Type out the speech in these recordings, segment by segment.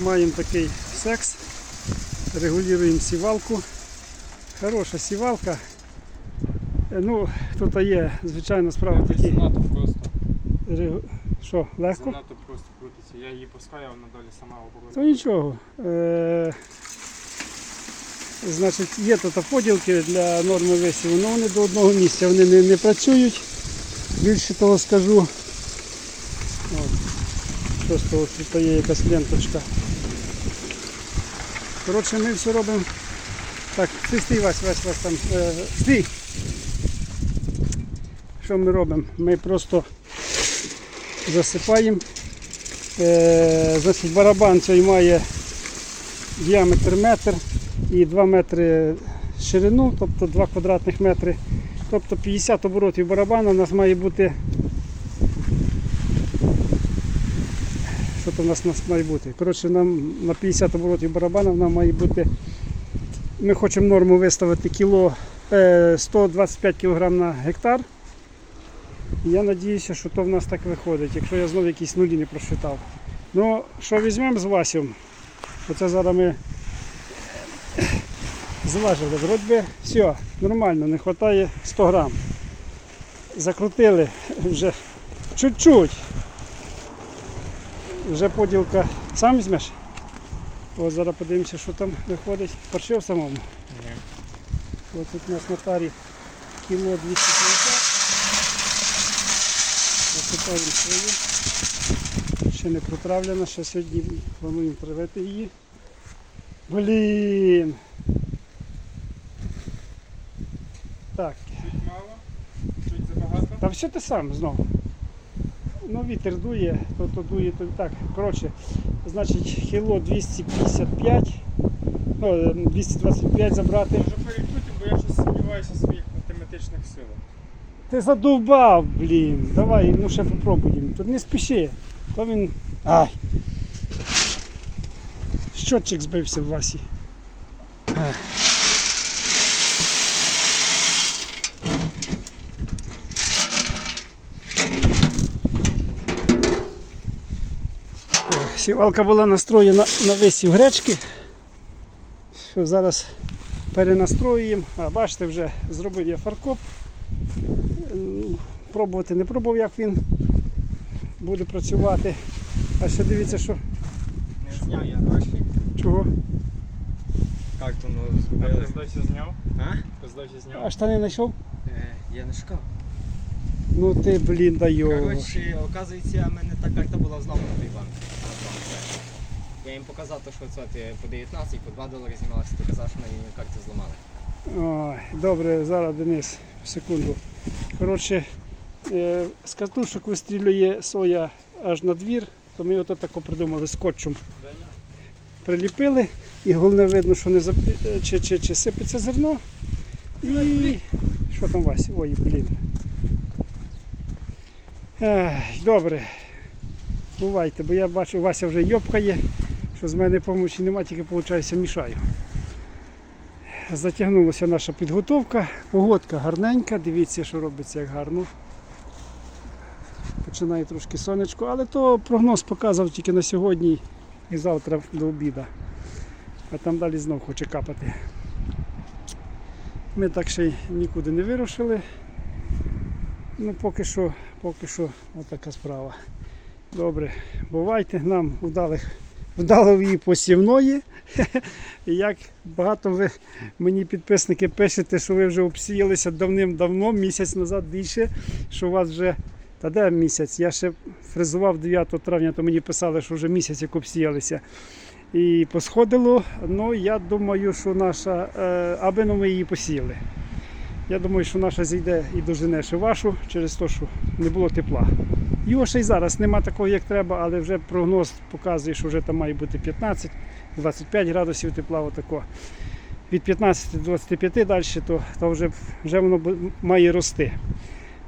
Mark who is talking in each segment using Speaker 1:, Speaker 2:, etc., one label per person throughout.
Speaker 1: Маємо такий секс. Регулюємо сівалку. Хороша сівалка. Е, Ну, тут є, звичайно, справа такі.
Speaker 2: Занадто просто.
Speaker 1: Що, легко?
Speaker 2: Занадто просто крутиться. Я її пускаю, а вона далі сама
Speaker 1: То
Speaker 2: оборудує.
Speaker 1: нічого. Е, значить, є тут поділки для норми висіву, але вони до одного місця вони не, не працюють. Більше того скажу. Просто от тут є якась ленточка. Коротше, ми все робимо. Так, ти стій, Вась, Вась, Вась там. Е, стій! Що ми робимо? Ми просто засипаємо. Е, значить, барабан цей має діаметр метр і 2 метри ширину, тобто 2 квадратних метри. Тобто 50 оборотів барабану у нас має бути. Що то у нас має бути? Коротше, нам на 50 оборотів барабану нам має бути. Ми хочемо норму виставити кіло, е, 125 кг на гектар. Я сподіваюся, що то в нас так виходить, якщо я знову якісь нулі не просчитав. Ну, що візьмемо з Васем? Оце зараз ми зважили. Вроді все, нормально, не вистачає 100 грам. Закрутили вже чуть-чуть. Вже поділка. Сам візьмеш? Ось зараз подивимося, що там виходить. Паршив самому.
Speaker 2: Ні.
Speaker 1: Ось тут у нас на тарі кіло 250. Насипаємо свою. Ще не протравлена, ще сьогодні плануємо травити її. Блін. Так,
Speaker 2: Чуть мало, чуть забагато.
Speaker 1: та все те саме знову. Ну, вітер дує, то, то дує, то так. Коротше, значить, кіло 255, ну, е, 225 забрати.
Speaker 2: Може перекрутимо, бо я щось сумніваюся в своїх математичних силах.
Speaker 1: Ти задовбав, блін. Давай, ну ще попробуємо. Тут не спіши. То він. Ай. Щотчик збився в Васі. Ах. Сівалка була настроєна на висів гречки. Що зараз перенастроюємо. А бачите, вже зробив я фаркоп. Пробувати не пробував, як він буде працювати. А ще дивіться, що
Speaker 3: Не зняв я гроші.
Speaker 1: чого.
Speaker 3: Як то ну
Speaker 2: А
Speaker 3: зробили?
Speaker 2: пиздочі зняв?
Speaker 3: А?
Speaker 2: Пиздочі
Speaker 1: А
Speaker 2: зняв.
Speaker 1: штани знайшов?
Speaker 3: Е, я не шукав.
Speaker 1: Ну ти, блін, дайо.
Speaker 3: Коротше, оказується, в мене та карта була знову на той банк. Я їм показав, що це ти по 19, по 2 долари знімалася, ти казав, що на її карті зламали.
Speaker 1: Ой, добре, зараз Денис, секунду. Коротше, е, з катушок вистрілює соя аж на двір, то ми ото тако придумали скотчем. Приліпили і головне видно, що не запі... е, чи, чи, чи сипеться зерно. І що там Вася? Ой, блін. Ех, добре. Бувайте, бо я бачу, Вася вже йопкає, що з мене помочі немає, тільки виходить мішаю. Затягнулася наша підготовка. Погодка гарненька, дивіться, що робиться як гарно. Починає трошки сонечко, але то прогноз показав тільки на сьогодні і завтра до обіду. А там далі знов хоче капати. Ми так ще й нікуди не вирушили. Ну поки що, поки що отака справа. Добре, бувайте нам вдалих, вдалої посівної. Як багато ви мені підписники пишете, що ви вже обсіялися давним-давно, місяць назад більше, що у вас вже. Та де місяць? Я ще фрезував 9 травня, то мені писали, що вже місяць як обсіялися. І посходило, ну я думаю, що наша, е, аби ну ми її посіяли. Я думаю, що наша зійде і дожене ще вашу через те, що не було тепла. Його ще й зараз нема такого, як треба, але вже прогноз показує, що вже там має бути 15-25 градусів тепла. Отако. Від 15 до 25 далі, то, то вже, вже воно має рости.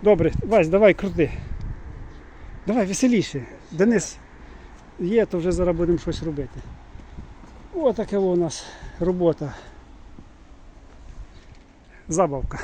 Speaker 1: Добре, Вась, давай крути. Давай веселіше. Денис є, то вже зараз будемо щось робити. О, така у нас робота. Забавка.